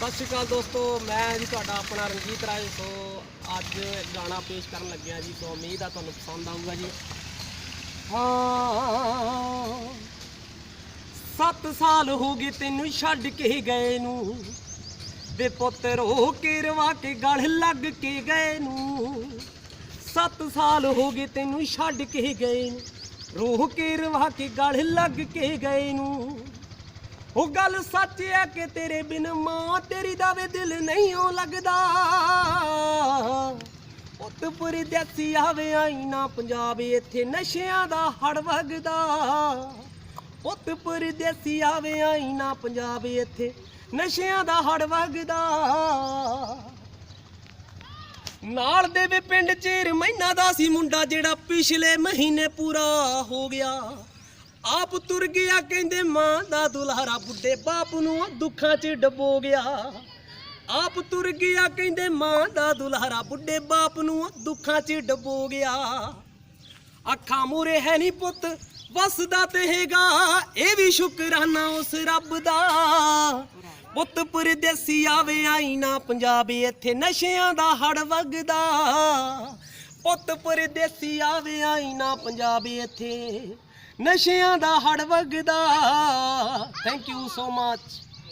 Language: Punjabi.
ਸਤਿ ਸ਼੍ਰੀ ਅਕਾਲ ਦੋਸਤੋ, ਮੈਂ ਜੀ ਤੁਹਾਡਾ ਆਪਣਾ ਰਣਜੀਤ ਰਾਏ। ਸੋ ਅੱਜ ਗਾਣਾ ਪੇਸ਼ ਕਰਨ ਲੱਗਿਆ ਜੀ, ਸੋ ਉਮੀਦ ਆ ਤੁਹਾਨੂੰ ਪਸੰਦ ਆਊਗਾ ਜੀ। ਹਾਂ, ਸੱਤ ਸਾਲ ਹੋ ਗਏ ਤੈਨੂੰ ਛੱਡ ਕੇ ਗਏ ਨੂੰ। ਵੇ ਪੁੱਤ ਰੋ ਕੇ ਰਵਾ ਕੇ ਗਲ ਲੱਗ ਕੇ ਗਏ ਨੂੰ। ਸੱਤ ਸਾਲ ਹੋ ਗਏ ਤੈਨੂੰ ਛੱਡ ਕੇ ਗਏ ਨੂੰ। ਰੋ ਕੇ ਰਵਾ ਕੇ ਗਲ ਲੱਗ ਕੇ ਗਏ ਨੂੰ। ਉਹ ਗੱਲ ਸੱਚ ਹੈ ਕਿ ਤੇਰੇ ਬਿਨ ਮਾਂ ਤੇਰੀ ਦਾ ਵੇ ਦਿਲ ਨਹੀਂ ਉਹ ਲੱਗਦਾ। ਪੁੱਤ ਦੇਸੀ ਆਵੇ ਆਈ ਪੰਜਾਬ ਇੱਥੇ ਨਸ਼ਿਆਂ ਦਾ ਹੜ ਵਗਦਾ। ਪੁੱਤ ਦੇਸੀ ਆਵੇ ਆਈ ਪੰਜਾਬ ਇੱਥੇ ਨਸ਼ਿਆਂ ਦਾ ਹੜ ਵਗਦਾ। ਨਾਲ ਦੇ ਵੇ ਪਿੰਡ ਚ ਰਮੈਨਾ ਦਾ ਸੀ ਮੁੰਡਾ, ਜਿਹੜਾ ਪਿਛਲੇ ਮਹੀਨੇ ਪੂਰਾ ਹੋ ਗਿਆ। ਆਪ ਤੁਰ ਗਿਆ ਕਹਿੰਦੇ ਮਾਂ ਦਾ ਦੁਲਹਾਰਾ ਬੁੱਢੇ ਬਾਪ ਨੂੰ ਦੁੱਖਾਂ 'ਚ ਡਬੋ ਗਿਆ। ਆਪ ਤੁਰ ਗਿਆ ਕਹਿੰਦੇ ਮਾਂ ਦਾ ਦੁਲਹਾਰਾ ਬੁੱਢੇ ਬਾਪ ਨੂੰ ਦੁੱਖਾਂ 'ਚ ਡਬੋ ਗਿਆ। ਅੱਖਾਂ ਮੂਰੇ ਹੈ ਨਹੀਂ ਪੁੱਤ, ਵਸਦਾ ਤੇ ਹੈਗਾ, ਇਹ ਵੀ ਸ਼ੁਕਰਾਨਾ ਉਸ ਰੱਬ ਦਾ। ਪੁੱਤ ਪਰਦੇਸੀ ਆਵੇ ਆਈਨਾ ਪੰਜਾਬ, ਇੱਥੇ ਨਸ਼ਿਆਂ ਦਾ ਹੜ ਵਗਦਾ। ਪੁੱਤ ਪਰਦੇਸੀ ਆਵੇ, ਆਈ ਨਾ ਪੰਜਾਬ, ਇੱਥੇ ਨਸ਼ਿਆਂ ਦਾ ਹੜ ਵਗਦਾ। Thank you so much